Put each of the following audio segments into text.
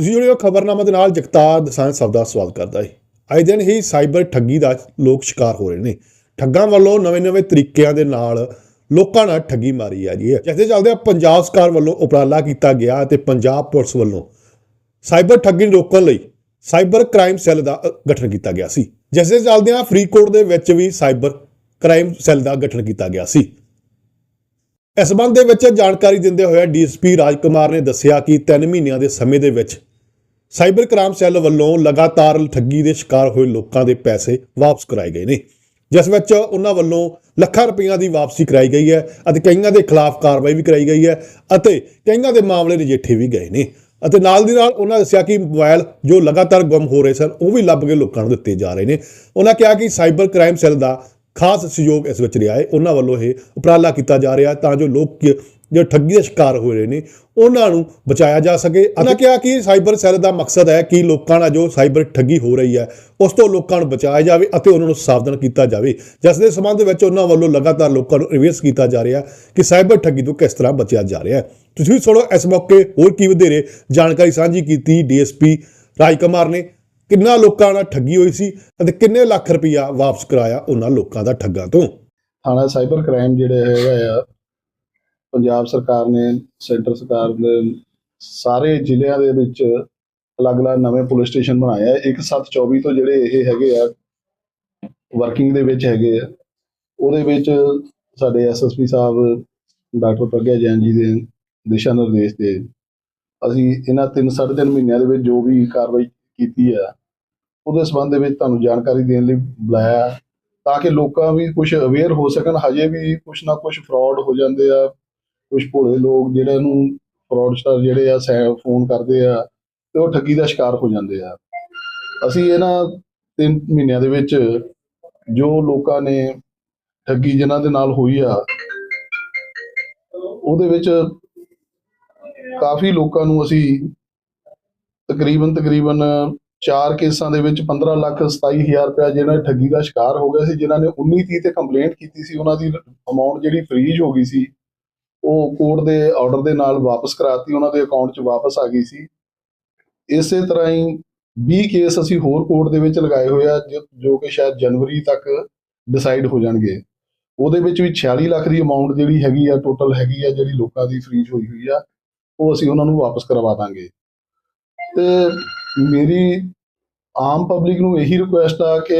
ਤੁਸੀਂ ਜਿਹੜੇ ਖਬਰਨਾਮਾ ਦੇ ਨਾਲ ਜਗਤਾਰ ਦਸਾਂਝ ਸਭ ਦਾ ਸਵਾਗਤ ਕਰਦਾ ਹੈ ਅੱਜ ਦਿਨ ਹੀ ਸਾਈਬਰ ਠੱਗੀ ਦਾ ਲੋਕ ਸ਼ਿਕਾਰ ਹੋ ਰਹੇ ਨੇ। ਠੱਗਾਂ ਵੱਲੋਂ ਨਵੇਂ-ਨਵੇਂ ਤਰੀਕਿਆਂ ਦੇ ਨਾਲ ਲੋਕਾਂ ਨਾਲ ਠੱਗੀ ਮਾਰੀ ਆ ਜੀ ਜਿਸ ਦੇ ਚੱਲਦੇ ਪੰਜਾਬ ਸਰਕਾਰ ਵੱਲੋਂ ਉਪਰਾਲਾ ਕੀਤਾ ਗਿਆ ਤੇ ਪੰਜਾਬ ਪੁਲਿਸ ਵੱਲੋਂ ਸਾਈਬਰ ਠੱਗੀ ਨੂੰ ਰੋਕਣ ਲਈ ਸਾਈਬਰ ਕ੍ਰਾਈਮ ਸੈੱਲ ਦਾ ਗਠਨ ਕੀਤਾ ਗਿਆ ਸੀ। ਜਿਸ ਦੇ ਚੱਲਦਿਆਂ ਫਰੀਦਕੋਟ ਦੇ ਵਿੱਚ ਵੀ ਸਾਈਬਰ ਕ੍ਰਾਈਮ ਸੈੱਲ ਦਾ ਗਠਨ ਕੀਤਾ ਗਿਆ ਸੀ। ਇਸ ਸੰਬੰਧ ਦੇ ਵਿੱਚ ਜਾਣਕਾਰੀ ਦਿੰਦੇ ਹੋਏ ਡੀਐਸਪੀ ਰਾਜਕੁਮਾਰ ਨੇ ਦੱਸਿਆ ਕਿ 3 ਮਹੀਨਿਆਂ ਦੇ ਸਮੇਂ ਦੇ ਵਿੱਚ ਸਾਈਬਰ ਕ੍ਰਾਈਮ ਸੈੱਲ ਵੱਲੋਂ ਲਗਾਤਾਰ ਠੱਗੀ ਦੇ ਸ਼ਿਕਾਰ ਹੋਏ ਲੋਕਾਂ ਦੇ ਪੈਸੇ ਵਾਪਸ ਕਰਾਏ ਗਏ ਨੇ। ਜਿਸ ਵਿੱਚ ਉਹਨਾਂ ਵੱਲੋਂ ਲੱਖਾਂ ਰੁਪਈਆ ਦੀ ਵਾਪਸੀ ਕਰਾਈ ਗਈ ਹੈ ਅਤੇ ਕਈਆਂ ਦੇ ਖਿਲਾਫ ਕਾਰਵਾਈ ਵੀ ਕਰਾਈ ਗਈ ਹੈ ਅਤੇ ਕਈਆਂ ਦੇ ਮਾਮਲੇ ਨਜਿੱਠੇ ਵੀ ਗਏ ਨੇ। ਅਤੇ ਨਾਲ ਦੀ ਨਾਲ ਉਹਨਾਂ ਦੱਸਿਆ ਕਿ ਮੋਬਾਈਲ ਜੋ ਲਗਾਤਾਰ ਗੁੰਮ ਹੋ ਰਹੇ ਸਨ, ਉਹ ਵੀ ਲੱਭ ਕੇ ਲੋਕਾਂ ਨੂੰ ਦਿੱਤੇ ਜਾ ਰਹੇ ਨੇ। ਉਹਨਾਂ ਕਿਹਾ ਕਿ ਸਾਈਬਰ ਕ੍ਰਾਈਮ ਸੈੱਲ ਦਾ ਖਾਸ ਸਹਿਯੋਗ ਇਸ ਵਿੱਚ ਰਿਹਾ ਹੈ। ਉਹਨਾਂ ਵੱਲੋਂ ਇਹ ਉਪਰਾਲਾ ਕੀਤਾ ਜਾ ਰਿਹਾ ਤਾਂ ਜੋ ਲੋਕ ਜੋ ਠੱਗੀ ਦੇ ਸ਼ਿਕਾਰ ਹੋ ਰਹੇ ਨੇ, ਉਹਨਾਂ ਨੂੰ ਬਚਾਇਆ ਜਾ ਸਕੇ। ਉਹਨਾਂ ਕਿਹਾ ਕਿ ਸਾਈਬਰ ਸੈੱਲ ਦਾ ਮਕਸਦ ਹੈ ਕਿ ਲੋਕਾਂ ਨਾਲ ਜੋ ਸਾਈਬਰ ਠੱਗੀ ਹੋ ਰਹੀ ਹੈ, ਉਸ ਤੋਂ ਲੋਕਾਂ ਨੂੰ ਬਚਾਇਆ ਜਾਵੇ ਅਤੇ ਉਹਨਾਂ ਨੂੰ ਸਾਵਧਾਨ ਕੀਤਾ ਜਾਵੇ। ਜਿਸ ਦੇ ਸੰਬੰਧ ਵਿੱਚ ਉਹਨਾਂ ਵੱਲੋਂ ਲਗਾਤਾਰ ਲੋਕਾਂ ਨੂੰ ਰਿਵੇਸ ਕੀਤਾ ਜਾ ਰਿਹਾ ਕਿ ਸਾਈਬਰ ਠੱਗੀ ਤੋਂ ਕਿਸ ਤਰ੍ਹਾਂ ਬਚਿਆ ਜਾ ਰਿਹਾ ਤੁਸੀਂ ਵੀ ਸੁਣੋ, ਇਸ ਮੌਕੇ ਹੋਰ ਕੀ ਵਧੇਰੇ ਜਾਣਕਾਰੀ ਸਾਂਝੀ ਕੀਤੀ ਡੀਐਸਪੀ ਰਾਜਕੁਮਾਰ ਨੇ। ਕਿੰਨਾ ਲੋਕਾਂ ਨਾਲ ਠੱਗੀ ਹੋਈ ਸੀ ਅਤੇ ਕਿੰਨੇ ਲੱਖ ਰੁਪਈਆ ਵਾਪਸ ਕਰਾਇਆ ਉਹਨਾਂ ਲੋਕਾਂ ਦਾ ਠੱਗਾਂ ਤੋਂ? ਥਾਣਾ ਸਾਈਬਰ ਕ੍ਰਾਈਮ ਜਿਹੜੇ ਹੈਗਾ ਆ ਪੰਜਾਬ ਸਰਕਾਰ ਨੇ, ਸੈਂਟਰ ਸਰਕਾਰ ਦੇ ਸਾਰੇ ਜ਼ਿਲ੍ਹਿਆਂ ਦੇ ਵਿੱਚ ਅਲੱਗ-ਅਲੱਗ ਨਵੇਂ ਪੁਲਿਸ ਸਟੇਸ਼ਨ ਬਣਾਏ ਆ। 1724 ਤੋਂ ਜਿਹੜੇ ਇਹ ਹੈਗੇ ਆ, ਵਰਕਿੰਗ ਦੇ ਵਿੱਚ ਹੈਗੇ ਆ। ਉਹਦੇ ਵਿੱਚ ਸਾਡੇ ਐਸਐਸਪੀ ਸਾਹਿਬ, ਡਾਕਟਰ ਪ੍ਰਗਿਆ ਜੈਨ ਜੀ ਦੇ ਦਿਸ਼ਾ ਨਿਰਦੇਸ਼ ਦੇ ਅਸੀਂ ਇਹਨਾਂ ਤਿੰਨ ਸਾਢੇ ਤਿੰਨ ਮਹੀਨਿਆਂ ਦੇ ਵਿੱਚ ਜੋ ਵੀ ਕਾਰਵਾਈ ਕੀਤੀ ਆ, ਉਹਦੇ ਸੰਬੰਧ ਦੇ ਵਿੱਚ ਤੁਹਾਨੂੰ ਜਾਣਕਾਰੀ ਦੇਣ ਲਈ ਬੁਲਾਇਆ। ਤਾਂ ਕਿ ਲੋਕਾਂ ਵੀ ਕੁਝ ਅਵੇਅਰ ਹੋ ਸਕਣ, ਹਜੇ ਵੀ ਕੁਝ ਨਾ ਕੁਝ ਫਰਾਡ ਹੋ ਜਾਂਦੇ ਆ। ਕੁਝ ਭੋਲੇ ਲੋਕ ਜਿਹੜੇ ਨੂੰ ਫਰਾਡਸਟਰ ਜਿਹੜੇ ਆ ਫੋਨ ਕਰਦੇ ਆ ਤੇ ਉਹ ਠੱਗੀ ਦਾ ਸ਼ਿਕਾਰ ਹੋ ਜਾਂਦੇ ਆ। ਅਸੀਂ ਇਹਨਾਂ ਤਿੰਨ ਮਹੀਨਿਆਂ ਦੇ ਵਿੱਚ ਜੋ ਲੋਕਾਂ ਨੇ ਠੱਗੀ ਜਿਨ੍ਹਾਂ ਦੇ ਨਾਲ ਹੋਈ ਆ, ਉਹਦੇ ਵਿੱਚ ਕਾਫੀ ਲੋਕਾਂ ਨੂੰ ਅਸੀਂ ਤਕਰੀਬਨ ਤਕਰੀਬਨ ਚਾਰ ਕੇਸਾਂ ਦੇ ਵਿੱਚ 15 ਲੱਖ 27000 ਰੁਪਏ ਜਿਹੜਾ ਠੱਗੀ ਦਾ ਸ਼ਿਕਾਰ ਹੋ ਗਿਆ ਸੀ, ਜਿਨ੍ਹਾਂ ਨੇ 19 30 ਤੇ ਕੰਪਲੇਂਟ ਕੀਤੀ ਸੀ, ਉਹਨਾਂ ਦੀ ਅਮਾਉਂਟ ਜਿਹੜੀ ਫ੍ਰੀਜ਼ ਹੋ ਗਈ ਸੀ ਉਹ ਕੋਰਟ ਦੇ ਆਰਡਰ ਦੇ ਨਾਲ ਵਾਪਸ ਕਰਾਤੀ, ਉਹਨਾਂ ਦੇ ਅਕਾਊਂਟ 'ਚ ਵਾਪਸ ਆ ਗਈ ਸੀ। ਇਸੇ ਤਰ੍ਹਾਂ ਹੀ 20 ਕੇਸ ਅਸੀਂ ਹੋਰ ਕੋਰਟ ਦੇ ਵਿੱਚ ਲਗਾਏ ਹੋਏ ਆ, ਜੋ- ਜੋ ਕਿ ਸ਼ਾਇਦ ਜਨਵਰੀ ਤੱਕ ਡਿਸਾਈਡ ਹੋ ਜਾਣਗੇ। ਉਹਦੇ ਵਿੱਚ ਵੀ 46 ਲੱਖ ਦੀ ਅਮਾਉਂਟ ਜਿਹੜੀ ਹੈਗੀ ਆ ਟੋਟਲ ਹੈਗੀ ਆ, ਜਿਹੜੀ ਲੋਕਾਂ ਦੀ ਫ੍ਰੀਜ਼ ਹੋਈ ਹੋਈ ਆ, ਉਹ ਅਸੀਂ ਉਹਨਾਂ ਨੂੰ ਵਾਪਸ ਕਰਵਾ ਦਾਂਗੇ। ਤੇ ਮੇਰੀ ਆਮ ਪਬਲਿਕ ਨੂੰ ਇਹੀ ਰਿਕੁਐਸਟ ਆ ਕਿ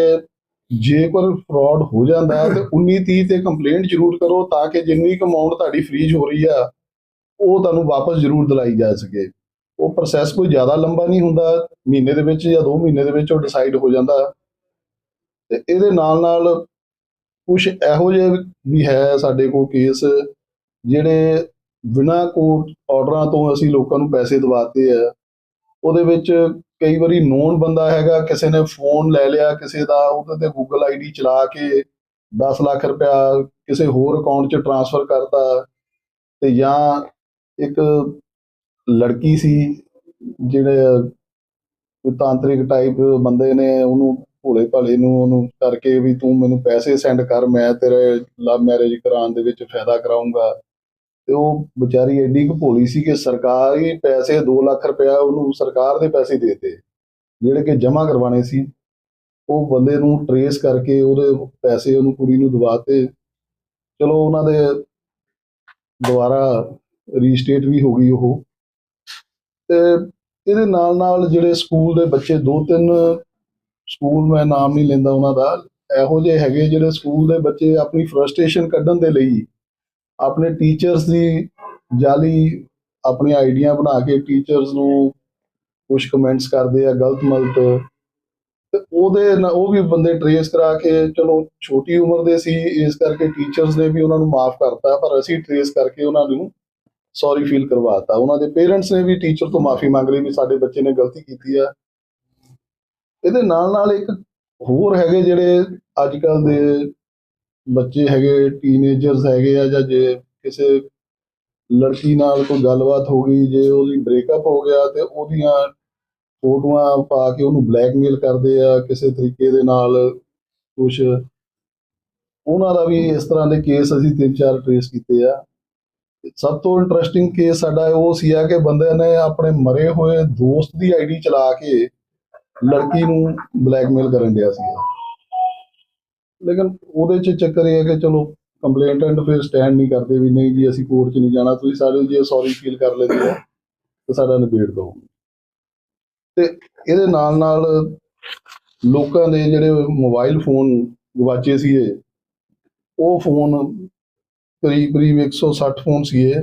ਜੇਕਰ ਫਰਾਡ ਹੋ ਜਾਂਦਾ ਹੈ ਤੇ 19 30 ਤੇ ਕੰਪਲੇਂਟ ਜ਼ਰੂਰ ਕਰੋ ਤਾਂ ਕਿ ਜਿੰਨੀ ਕੁ ਅਮਾਉਂਟ ਤੁਹਾਡੀ ਫ੍ਰੀਜ ਹੋ ਰਹੀ ਆ, ਉਹ ਤੁਹਾਨੂੰ ਵਾਪਸ ਜ਼ਰੂਰ ਦਿਲਾਈ ਜਾ ਸਕੇ। ਉਹ ਪ੍ਰੋਸੈਸ ਕੋਈ ਜ਼ਿਆਦਾ ਲੰਬਾ ਨਹੀਂ ਹੁੰਦਾ, ਮਹੀਨੇ ਦੇ ਵਿੱਚ ਜਾਂ 2 ਮਹੀਨੇ ਦੇ ਵਿੱਚ ਉਹ ਡਿਸਾਈਡ ਹੋ ਜਾਂਦਾ। ਤੇ ਇਹਦੇ ਨਾਲ ਨਾਲ ਕੁਝ ਇਹੋ ਜਿਹੇ ਵੀ ਹੈ ਸਾਡੇ ਕੋਲ ਕੇਸ ਜਿਹੜੇ ਬਿਨਾਂ ਕੋਰਟ ਆਰਡਰਾਂ ਤੋਂ ਅਸੀਂ ਲੋਕਾਂ ਨੂੰ ਪੈਸੇ ਦਿਵਾਤੇ ਆ। ਉਹਦੇ ਵਿੱਚ ਕਈ ਵਾਰੀ ਨੋਨ ਬੰਦਾ ਹੈਗਾ, ਕਿਸੇ ਨੇ ਫੋਨ ਲੈ ਲਿਆ, ਕਿਸੇ ਦਾ ਉਹਦੇ ਤੇ ਗੂਗਲ ਆਈਡੀ ਚਲਾ ਕੇ 10 ਲੱਖ ਰੁਪਇਆ ਕਿਸੇ ਹੋਰ ਅਕਾਊਂਟ 'ਚ ਟ੍ਰਾਂਸਫਰ ਕਰਤਾ ਤੇ ਜਾਂ ਇੱਕ ਲੜਕੀ ਸੀ ਜਿਹੜੇ ਤਾਂਤਰਿਕ ਟਾਈਪ ਬੰਦੇ ਨੇ, ਉਹਨੂੰ ਭੋਲੇ ਭਾਲੇ ਨੂੰ, ਉਹਨੂੰ ਕਰਕੇ ਵੀ ਤੂੰ ਮੈਨੂੰ ਪੈਸੇ ਸੈਂਡ ਕਰ, ਮੈਂ ਤੇਰੇ ਲਵ ਮੈਰਿਜ ਕਰਾਉਣ ਦੇ ਵਿੱਚ ਫਾਇਦਾ ਕਰਾਉਂਗਾ ਤੇ ਉਹ ਵਿਚਾਰੀ ਐਡੀ ਕੁ ਭੋਲੀ ਸੀ ਕਿ ਸਰਕਾਰੀ ਪੈਸੇ 2 ਲੱਖ ਰੁਪਇਆ ਉਹਨੂੰ ਸਰਕਾਰ ਦੇ ਪੈਸੇ ਦੇਤੇ। ਜਿਹੜੇ ਕਿ ਜਮ੍ਹਾਂ ਕਰਵਾਣੇ ਸੀ, ਉਹ ਬੰਦੇ ਨੂੰ ਟਰੇਸ ਕਰਕੇ ਉਹਦੇ ਪੈਸੇ ਉਹਨੂੰ ਕੁੜੀ ਨੂੰ ਦਵਾਤੇ ਚਲੋ ਉਹਨਾਂ ਦੇ ਦੁਬਾਰਾ ਰੀਸਟੇਟ ਵੀ ਹੋ ਗਈ ਉਹ। ਤੇ ਇਹਦੇ ਨਾਲ ਨਾਲ ਜਿਹੜੇ ਸਕੂਲ ਦੇ ਬੱਚੇ ਦੋ ਤਿੰਨ ਸਕੂਲ ਮੈਂ ਨਾਮ ਨਹੀਂ ਲੈਂਦਾ ਉਹਨਾਂ ਦਾ, ਇਹੋ ਜਿਹੇ ਹੈਗੇ ਜਿਹੜੇ ਸਕੂਲ ਦੇ ਬੱਚੇ ਆਪਣੀ ਫਰਸਟ੍ਰੇਸ਼ਨ ਕੱਢਣ ਦੇ ਲਈ ਆਪਣੇ ਟੀਚਰਸ ਦੀ ਜਾਲੀ ਆਪਣੀਆਂ ਆਈਡੀਆਂ ਬਣਾ ਕੇ ਟੀਚਰਸ ਨੂੰ ਕੁਝ ਕਮੈਂਟਸ ਕਰਦੇ ਆ, ਗਲਤ ਮਲਤ। ਤੇ ਉਹਦੇ ਨਾਲ ਉਹ ਵੀ ਬੰਦੇ ਟਰੇਸ ਕਰਾ ਕੇ, ਚਲੋ ਛੋਟੀ ਉਮਰ ਦੇ ਸੀ, ਇਸ ਕਰਕੇ ਟੀਚਰਸ ਨੇ ਵੀ ਉਹਨਾਂ ਨੂੰ ਮਾਫ ਕਰਤਾ, ਪਰ ਅਸੀਂ ਟਰੇਸ ਕਰਕੇ ਉਹਨਾਂ ਨੂੰ ਸੌਰੀ ਫੀਲ ਕਰਵਾਤਾ। ਉਹਨਾਂ ਦੇ ਪੇਰੈਂਟਸ ਨੇ ਵੀ ਟੀਚਰ ਤੋਂ ਮਾਫੀ ਮੰਗ ਲਈ ਵੀ ਸਾਡੇ ਬੱਚੇ ਨੇ ਗਲਤੀ ਕੀਤੀ ਆ। ਇਹਦੇ ਨਾਲ ਨਾਲ ਇੱਕ ਹੋਰ ਹੈਗੇ ਜਿਹੜੇ ਅੱਜ ਕੱਲ ਦੇ ਬੱਚੇ ਹੈਗੇ ਟੀਨੇਜਰਸ ਹੈਗੇ ਆ ਜਾਂ ਜੇ ਕਿਸੇ ਲੜਕੀ ਨਾਲ ਕੋਈ ਗੱਲਬਾਤ ਹੋ ਗਈ, ਜੇ ਉਹਦੀ ਬ੍ਰੇਕਅਪ ਹੋ ਗਿਆ ਤੇ ਉਹਦੀਆਂ ਫੋਟੋਆਂ ਪਾ ਕੇ ਉਹਨੂੰ ਬਲੈਕਮੇਲ ਕਰਦੇ ਆ ਕਿਸੇ ਤਰੀਕੇ ਦੇ ਨਾਲ ਕੁਝ ਉਹਨਾਂ ਦਾ ਵੀ ਇਸ ਤਰ੍ਹਾਂ ਦੇ ਕੇਸ ਅਸੀਂ ਤਿੰਨ ਚਾਰ ਟ੍ਰੇਸ ਕੀਤੇ ਆ। ਸਭ ਤੋਂ ਇੰਟਰਸਟਿੰਗ ਕੇਸ ਸਾਡਾ ਉਹ ਸੀਗਾ ਕਿ ਬੰਦੇ ਨੇ ਆਪਣੇ ਮਰੇ ਹੋਏ ਦੋਸਤ ਦੀ ਆਈਡੀ ਚਲਾ ਕੇ ਲੜਕੀ ਨੂੰ ਬਲੈਕਮੇਲ ਕਰਨ ਡਿਆ ਸੀ ਲੇਕਿਨ ਉਹਦੇ ਚ ਚੱਕਰ ਇਹ ਹੈ ਕਿ ਚਲੋ ਕੰਪਲੇਂਟੈਂਟ ਫਿਰ ਸਟੈਂਡ ਨਹੀਂ ਕਰਦੇ ਵੀ ਨਹੀਂ ਜੀ, ਅਸੀਂ ਕੋਰਟ 'ਚ ਨਹੀਂ ਜਾਣਾ, ਤੁਸੀਂ ਸਾਰੇ ਜੇ ਸੌਰੀ ਫੀਲ ਕਰ ਲੈਂਦੇ ਆ ਤੇ ਸਾਡਾ ਨਿਬੇੜ ਦਿਓ। ਤੇ ਇਹਦੇ ਨਾਲ ਨਾਲ ਲੋਕਾਂ ਦੇ ਜਿਹੜੇ ਮੋਬਾਈਲ ਫੋਨ ਗਵਾਚੇ ਸੀਗੇ, ਉਹ ਫੋਨ ਕਰੀਬ ਕਰੀਬ 160 ਫੋਨ ਸੀਗੇ,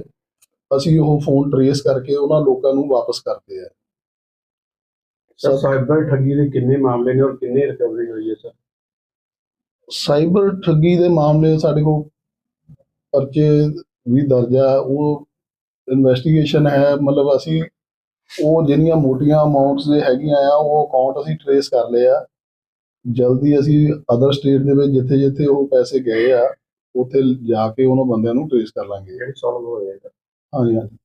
ਅਸੀਂ ਉਹ ਫੋਨ ਟਰੇਸ ਕਰਕੇ ਉਹਨਾਂ ਲੋਕਾਂ ਨੂੰ ਵਾਪਸ ਕਰਦੇ ਆ। ਸਰ ਸਾਈਬਰ ਠੱਗੀ ਦੇ ਕਿੰਨੇ ਮਾਮਲੇ ਨੇ ਔਰ ਕਿੰਨੇ ਰਿਕਵਰੀ ਹੋਈ ਹੈ ਸਰ ਸਾਈਬਰ ਠੱਗੀ ਦੇ ਮਾਮਲੇ ਸਾਡੇ ਕੋਲ ਪਰਚੇ ਵੀ ਦਰਜ ਆ ਉਹ ਇਨਵੈਸਟੀਗੇਸ਼ਨ ਹੈ ਮਤਲਬ ਅਸੀਂ ਉਹ ਜਿਹੜੀਆਂ ਮੋਟੀਆਂ ਅਮਾਉਂਟਸ ਦੇ ਹੈਗੀਆਂ ਆ ਉਹ ਅਕਾਊਂਟ ਅਸੀਂ ਟਰੇਸ ਕਰ ਲਏ ਆ। ਜਲਦੀ ਅਸੀਂ ਅਦਰ ਸਟੇਟ ਦੇ ਵਿੱਚ ਜਿੱਥੇ ਜਿੱਥੇ ਉਹ ਪੈਸੇ ਗਏ ਆ ਉੱਥੇ ਜਾ ਕੇ ਉਹਨਾਂ ਬੰਦਿਆਂ ਨੂੰ ਟਰੇਸ ਕਰ ਲਾਂਗੇ। ਜਿਹੜੀ ਸੋਲਵ ਹੈ ਹਾਂਜੀ ਹਾਂਜੀ।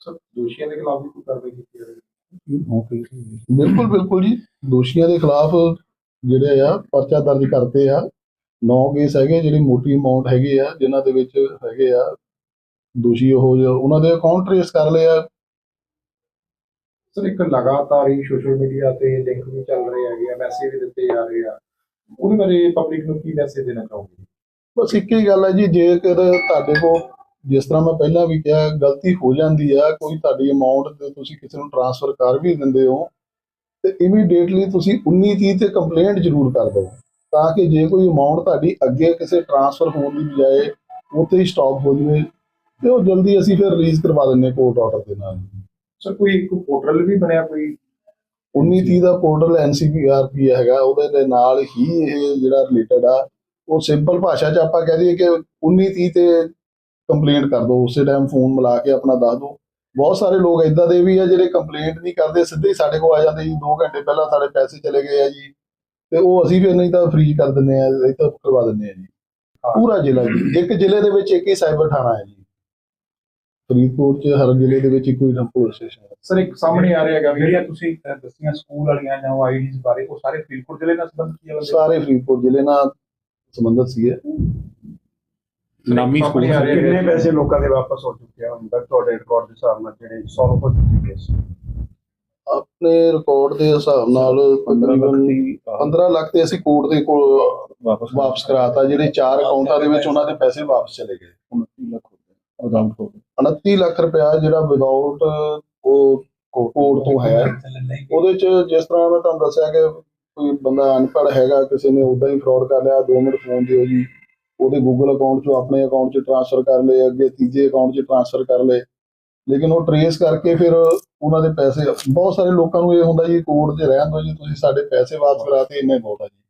ਸਰ ਦੋਸ਼ੀਆਂ ਦੇ ਖਿਲਾਫ ਵੀ ਕੋਈ ਕਾਰਵਾਈ ਕੀਤੀ ਜਾਵੇਗੀ ਬਿਲਕੁਲ ਬਿਲਕੁਲ ਜੀ। ਦੋਸ਼ੀਆਂ ਦੇ ਖਿਲਾਫ ਜਿਹੜੇ ਆ ਪਰਚਾ ਦਰਜ ਕਰਤੇ ਆ। ਨੌ ਕੇਸ ਹੈਗੇ ਜਿਹੜੀ ਮੋਟੀ ਅਮਾਉਂਟ ਹੈਗੀ ਆ ਜਿਨ੍ਹਾਂ ਦੇ ਵਿੱਚ ਹੈਗੇ ਆ ਦੋਸ਼ੀ ਉਹ ਜੋ- ਉਹਨਾਂ ਦੇ ਅਕਾਊਂਟ ਟਰੇਸ ਕਰ ਲਏ ਆ। ਸਰ ਇੱਕ ਲਗਾਤਾਰ ਹੀ ਸੋਸ਼ਲ ਮੀਡੀਆ ਤੇ ਲਿੰਕ ਵੀ ਚੱਲ ਰਹੇ ਹੈਗੇ ਆ ਮੈਸੇਜ ਵੀ ਦਿੱਤੇ ਜਾ ਰਹੇ ਆ। ਉਹਦੇ ਬਾਰੇ ਪਬਲਿਕ ਨੂੰ ਕੀ ਮੈਸੇਜ ਦੇਣਾ ਚਾਹੋਗੇ? ਬਸ ਇੱਕ ਹੀ ਗੱਲ ਹੈ ਜੀ ਜੇਕਰ ਤੁਹਾਡੇ ਕੋਲ ਜਿਸ ਤਰ੍ਹਾਂ ਮੈਂ ਪਹਿਲਾਂ ਵੀ ਕਿਹਾ ਗਲਤੀ ਹੋ ਜਾਂਦੀ ਆ ਕੋਈ ਤੁਹਾਡੀ ਅਮਾਉਂਟ ਤੇ ਤੁਸੀਂ ਕਿਸੇ ਨੂੰ ਟ੍ਰਾਂਸਫਰ ਕਰ ਵੀ ਦਿੰਦੇ ਹੋ ਤੇ ਇਮੀਡੀਏਟਲੀ ਤੁਸੀਂ 19 30 ਤੇ ਕੰਪਲੇਂਟ ਜ਼ਰੂਰ ਕਰ ਦਿਓ। ਤਾਂ ਕਿ ਜੇ ਕੋਈ ਅਮਾਉਂਟ ਤੁਹਾਡੀ ਅੱਗੇ ਕਿਸੇ ਟ੍ਰਾਂਸਫਰ ਹੋਣ ਦੀ ਬਜਾਏ ਉੱਥੇ ਹੀ ਸਟਾਪ ਹੋ ਜਾਵੇ ਤੇ ਉਹ ਜਲਦੀ ਅਸੀਂ ਫਿਰ ਰਿਲੀਜ਼ ਕਰਵਾ ਦਿੰਦੇ ਕੋਰਟ ਆਰਡਰ ਦੇ ਨਾਲ। ਸਰ ਕੋਈ ਇੱਕ ਪੋਰਟਲ ਵੀ ਬਣਿਆ ਕੋਈ? 19 30 ਦਾ ਪੋਰਟਲ ਐਨਸੀਪੀਆਰਪੀ ਹੈਗਾ ਉਹਦੇ ਦੇ ਨਾਲ ਹੀ ਇਹ ਜਿਹੜਾ ਰਿਲੇਟਡ ਆ ਉਹ ਸਿੰਪਲ ਭਾਸ਼ਾ 'ਚ ਆਪਾਂ ਕਹਿ ਦਈਏ ਕਿ 19 30 ਤੇ ਕੰਪਲੇਂਟ ਕਰ ਦਿਓ ਉਸੇ ਟਾਈਮ ਫੋਨ ਮਿਲਾ ਕੇ ਆਪਣਾ ਦੱਸ ਦਿਓ। ਬਹੁਤ ਸਾਰੇ ਲੋਕ ਇਦਾਂ ਦੇ ਵੀ ਆ ਜਿਹੜੇ ਕੰਪਲੇਂਟ ਨਹੀਂ ਕਰਦੇ ਸਿੱਧੇ ਹੀ ਸਾਡੇ ਕੋਲ ਆ ਜਾਂਦੇ ਜੀ 2 ਘੰਟੇ ਪਹਿਲਾਂ ਸਾਡੇ ਪੈਸੇ ਚਲੇ ਗਏ ਆ ਜੀ। ਤੇ ਉਹ ਅਸੀਂ ਫਿਰ ਨਹੀਂ ਤਾਂ ਫ੍ਰੀਜ਼ ਕਰ ਦਿੰਦੇ ਆ ਇਹ ਤਾਂ ਕਰਵਾ ਦਿੰਦੇ ਆ ਜੀ। ਪੂਰਾ ਜ਼ਿਲ੍ਹਾ ਜੀ। ਇੱਕ ਜ਼ਿਲ੍ਹੇ ਦੇ ਵਿੱਚ ਇੱਕ ਹੀ ਸਾਈਬਰ ਥਾਣਾ ਹੈ ਜੀ। ਫਰੀਦਕੋਟ 'ਚ ਹਰ ਜ਼ਿਲ੍ਹੇ ਦੇ ਵਿੱਚ ਇੱਕੋ ਹੀ ਪੁਲਿਸ ਸਟੇਸ਼ਨ ਹੈ। ਸਰ ਇੱਕ ਸਾਹਮਣੇ ਆ ਰਿਹਾ ਹੈਗਾ ਵੀ ਜਿਹੜੀਆਂ ਤੁਸੀਂ ਦੱਸੀਆਂ ਸਕੂਲ ਵਾਲੀਆਂ ਜਾਂ ਆਈਡੀਜ਼ ਬਾਰੇ ਉਹ ਸਾਰੇ ਫਰੀਦਕੋਟ ਜ਼ਿਲ੍ਹੇ ਨਾਲ ਸੰਬੰਧਿਤ ਹੈ ਸਾਰੇ ਫਰੀਦਕੋਟ ਜ਼ਿਲ੍ਹੇ ਨਾਲ ਸੰਬੰਧਿਤ ਸੀਗੇ ਨਾਮੀ ਸਾਹਮਣੇ ਆ ਰਿਹਾ ਸਕੂਲ ਕਿੰਨੇ ਪੈਸੇ ਲੋਕਾਂ ਦੇ ਵਾਪਸ ਹੋ ਚੁੱਕੇ ਆ ਹੁਣ ਤੱਕ ਤੁਹਾਡੇ ਰਿਕਾਰਡ ਦੇ ਹਿਸਾਬ ਨਾਲ ਜਿਹੜੇ ਸੋਲਵ ਹੋ ਚੁੱਕੇ ਕੇਸ ਆਪਣੇ ਰਿਕਾਰਡ ਦੇ ਹਿਸਾਬ ਨਾਲ ਤਕਰੀਬਨ 15 ਲੱਖ ਤੇ ਅਸੀਂ ਕੋਰਟ ਦੇ ਕੋਲ ਵਾਪਸ ਵਾਪਸ ਕਰਾਤਾ ਜਿਹੜੇ ਚਾਰ ਅਕਾਊਂਟਾਂ ਦੇ ਵਿੱਚ ਉਹਨਾਂ ਦੇ ਪੈਸੇ ਵਾਪਸ ਚਲੇ ਗਏ। 29 ਲੱਖ ਹੋ ਗਏ ਅਕਾਊਂਟ ਹੋ ਗਏ। 29 ਲੱਖ ਰੁਪਇਆ ਜਿਹੜਾ ਵਿਦਆਊਟ ਉਹ ਕੋਰਟ ਤੋਂ ਹੈ। ਉਹਦੇ ਚ ਜਿਸ ਤਰ੍ਹਾਂ ਮੈਂ ਤੁਹਾਨੂੰ ਦੱਸਿਆ ਕਿ ਕੋਈ ਬੰਦਾ ਅਨਪੜ੍ਹ ਹੈਗਾ ਕਿਸੇ ਨੇ ਉਦਾਂ ਹੀ ਫਰਾਡ ਕਰ ਲਿਆ 2 ਮਿੰਟ ਫੋਨ ਦਿਓ ਜੀ। ਉਹਦੇ ਗੂਗਲ ਅਕਾਊਂਟ ਚੋਂ ਆਪਣੇ ਅਕਾਊਂਟ 'ਚ ਟ੍ਰਾਂਸਫਰ ਕਰ ਲਏ ਅੱਗੇ ਤੀਜੇ ਅਕਾਊਂਟ 'ਚ ਟ੍ਰਾਂਸਫਰ ਕਰ ਲਏ। ਲੇਕਿਨ ਉਹ ਟਰੇਸ ਕਰਕੇ ਫਿਰ ਉਹਨਾਂ ਦੇ ਪੈਸੇ, ਬਹੁਤ ਸਾਰੇ ਲੋਕਾਂ ਨੂੰ ਇਹ ਹੁੰਦਾ ਜੀ, ਕੋਰਟ 'ਚ ਰਹਿਣ ਦਿਓ ਜੀ, ਤੁਸੀਂ ਸਾਡੇ ਪੈਸੇ ਵਾਪਸ ਕਰਾ ਕਰਾਤੇ ਇੰਨੇ ਬਹੁਤ ਆ ਜੀ।